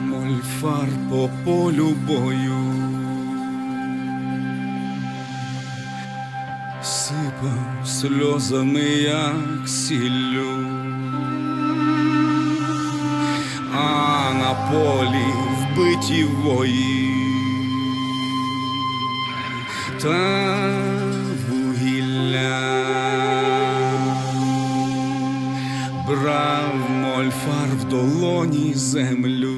мольфар по полю бою. Сипав сльозами, як сіллю, а на полі вбиті вої. Та вугілля брав мольфар в долоні землю,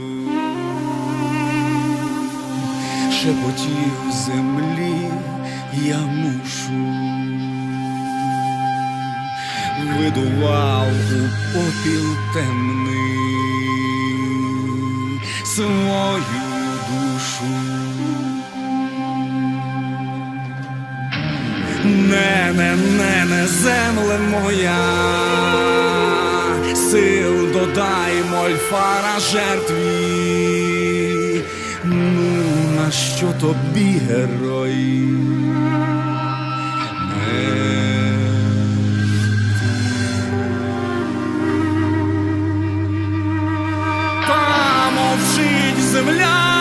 шепотів землі я мушу, видував у попіл темний свою душу. Не, не, не, не, земле моя, сил додай мольфара жертві. Ну, на що тобі герої? Та мовчить земля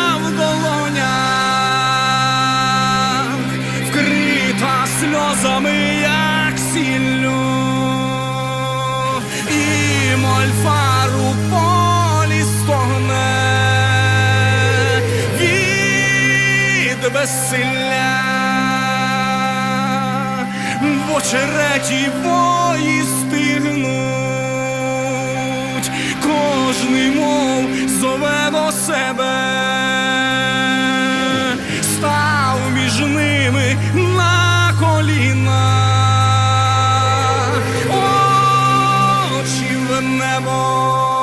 безсилля, в очереті бої стигнуть, кожний мов зове до себе, став між ними на коліна, очі в небо.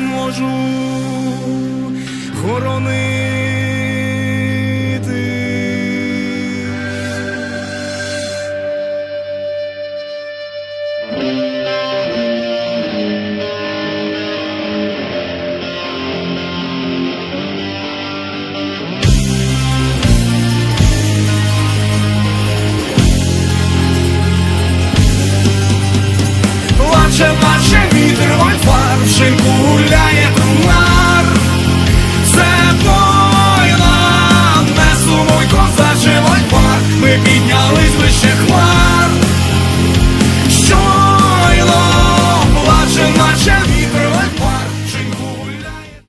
Можу хоронити. Плаче, плаче